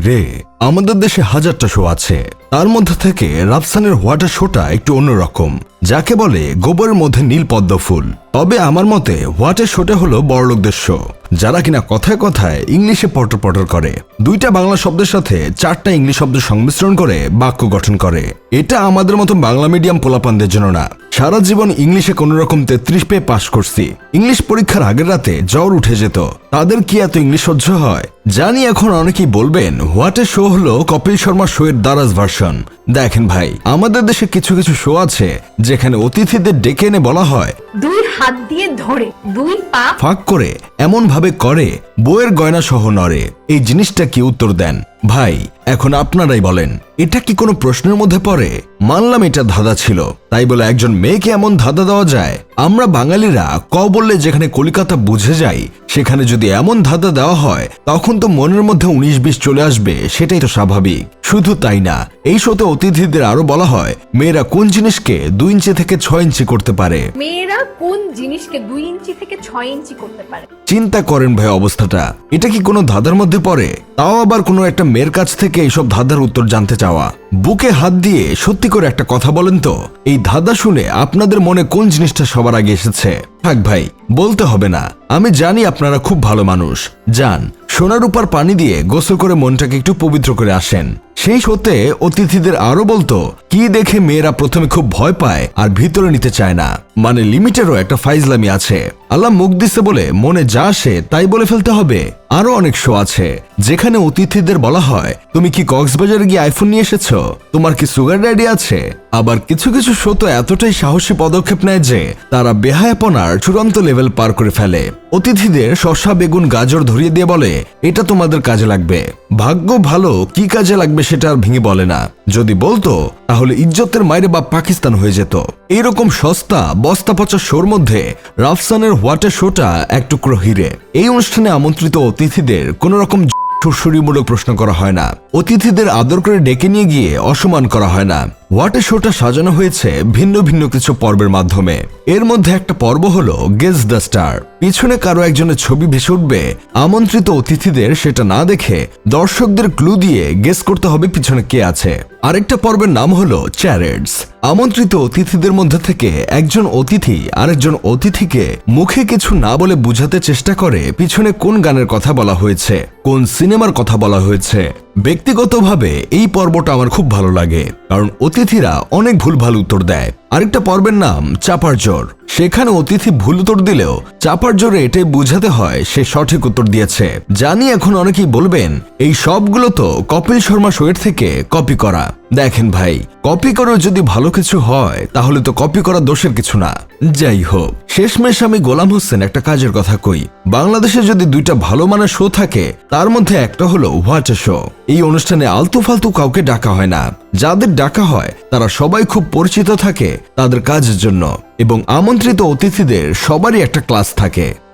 রে আমাদের দেশে হাজারটা শো আছে। তার মধ্যে থেকে রাফসানের হোয়াটার শোটা একটু অন্যরকম, যাকে বলে গোবরের মধ্যে নীল পদ্ম ফুল। তবে আমার মতে হোয়াটের শোটা হলো বড়লোকদের শো যারা কিনা কথায় কথায় ইংলিশে পটর পটর করে। দুইটা বাংলা শব্দের সাথে চারটা ইংলিশ শব্দ সংমিশ্রণ করে বাক্য গঠন করে। এটা আমাদের মতো বাংলা মিডিয়াম পোলাপানদের জন্য না। সারা জীবন ইংলিশে কোনো রকম তেত্রিশ পেয়ে পাশ করছি। ইংলিশ পরীক্ষার আগের রাতে জ্বর উঠে যেত। তাদের কি এত ইংলিশ সহ্য হয়? জানি এখন অনেকেই বলবেন হোয়াটের শো হলো কপিল শর্মা শো এর দারাজ ভার্সন দেখেন ভাই, আমাদের দেশে কিছু কিছু শো আছে যেখানে অতিথিদের ডেকে এনে বলা হয় হাত দিয়ে ধরে দুই পা ফাঁক করে এমন ভাবে করে বউয়ের গয়না সহ নড়ে। এই জিনিসটা কি উত্তর দেন? ভাই, এখন আপনারাই বলেন, এটা কি কোনো প্রশ্নের মধ্যে পড়ে? মানলাম এটা ধাঁধা ছিল, তাই বলে একজন মেয়েকে এমন ধাঁধা দেওয়া যায়? আমরা বাঙালিরা ক বললে যেখানে কলিকাতা বুঝে যাই, সেখানে যদি এমন ধাঁধা দেওয়া হয়, তখন তো মনের মধ্যে উনিশ বিশ চলে আসবে, সেটাই তো স্বাভাবিক। শুধু তাই না, এই শোতে অতিথিদের আরও বলা হয়, মেয়েরা কোন জিনিসকে দুই ইঞ্চি থেকে ছয় ইঞ্চি করতে পারে? মেয়েরা কোন জিনিসকে দুই ইঞ্চি থেকে ছয় ইঞ্চি করতে পারে? চিন্তা করেন ভাই অবস্থাটা। এটা কি কোনো ধাঁধার মধ্যে পড়ে? তাও আবার কোনো একটা মেয়ের কাছ থেকে এইসব ধাঁধার উত্তর জানতে চাওয়া। বুকে হাত দিয়ে সত্যি করে একটা কথা বলেন তো? এই ধাঁধা শুনে আপনাদের মনে কোন জিনিসটা সবার আগে এসেছে? থাক ভাই, বলতে হবে না। আমি জানি আপনারা খুব ভালো মানুষ। যান, সোনার উপর পানি দিয়ে গোসল করে মনটাকে একটু পবিত্র করে আসেন। সেই সত্যি অতিথিদের আরও বলতো, কি দেখে মেয়েরা প্রথমে খুব ভয় পায় আর ভিতরে নিতে চায় না? মানে লিমিটেরও একটা ফাইজলামি আছে। আল্লাহ মুখ দিছে বলে, মনে যা আসে তাই বলে ফেলতে হবে। আরও অনেক শো আছে, যেখানে অতিথিদের বলা হয়, তুমি কি কক্সবাজারে গিয়ে আইফোন নিয়ে এসেছ? তোমার কি সুগার ড্যাডি আছে? আবার কিছু কিছু শো তো এতটাই সাহসী পদক্ষেপ নেয় যে, তারা বেহায়াপনার চূড়ান্ত লেভেল পার করে ফেলে। অতিথিদের শশা বেগুন, গাজর ধরিয়ে দিয়ে বলে, এটা তোমাদের কাজে লাগবে। ভাগ্য ভালো কি কাজে লাগবে সেটা আর ভেঙে বলে না। যদি বলতো, তাহলে ইজ্জতের মাইরে বা পাকিস্তান হয়ে যেত। এইরকম সস্তা বস্তা পচা শোর মধ্যে রাফসানের হোয়াটের শোটা এক টুকরো হিরে। এই অনুষ্ঠানে আমন্ত্রিত অতিথিদের কোন রকম সুরসুরিমূলক প্রশ্ন করা হয় না। অতিথিদের আদর করে ডেকে নিয়ে গিয়ে অসমান করা হয় না। হোয়াটের শোটা সাজানো হয়েছে ভিন্ন ভিন্ন কিছু পর্বের মাধ্যমে। এর মধ্যে একটা পর্ব হলো গেস দ্য স্টার পিছনে কারও একজনের ছবি ভেসে উঠবে, আমন্ত্রিত অতিথিদের সেটা না দেখে দর্শকদের ক্লু দিয়ে গেস করতে হবে পিছনে কে আছে। আরেকটা পর্বের নাম হলো চ্যারেডস আমন্ত্রিত অতিথিদের মধ্যে থেকে একজন অতিথি আরেকজন অতিথিকে মুখে কিছু না বলে বুঝাতে চেষ্টা করে পিছনে কোন গানের কথা বলা হয়েছে, কোন সিনেমার কথা বলা হয়েছে। ব্যক্তিগতভাবে এই পর্বটা আমার খুব ভালো লাগে, কারণ অতিথিরা অনেক ভুলভাল উত্তর দেয়। আরেকটা পর্বের নাম চাপার জোর সেখানে অতিথি ভুল উত্তর দিলেও চাপার জোরে এটাই বুঝাতে হয় সে সঠিক উত্তর দিয়েছে। জানি এখন অনেকেই বলবেন, এই সবগুলো তো কপিল শর্মা শোয়ের থেকে কপি করা। দেখেন ভাই, কপি করেও যদি ভালো কিছু হয়, তাহলে তো কপি করা দোষের কিছু না। যাই হোক, শেষমেশ আমি গোলাম হোসেন একটা কাজের কথা কই। বাংলাদেশে যদি দুইটা ভালো মানের শো থাকে, তার মধ্যে একটা হলো হোয়াট শো। এই অনুষ্ঠানে আলতু ফালতু কাউকে ডাকা হয় না। যাদের ডাকা হয়, তারা সবাই খুব পরিচিত থাকে তাদের কাজের জন্য। এবং আমন্ত্রিত অতিথিদের সবারই একটা ক্লাস থাকে।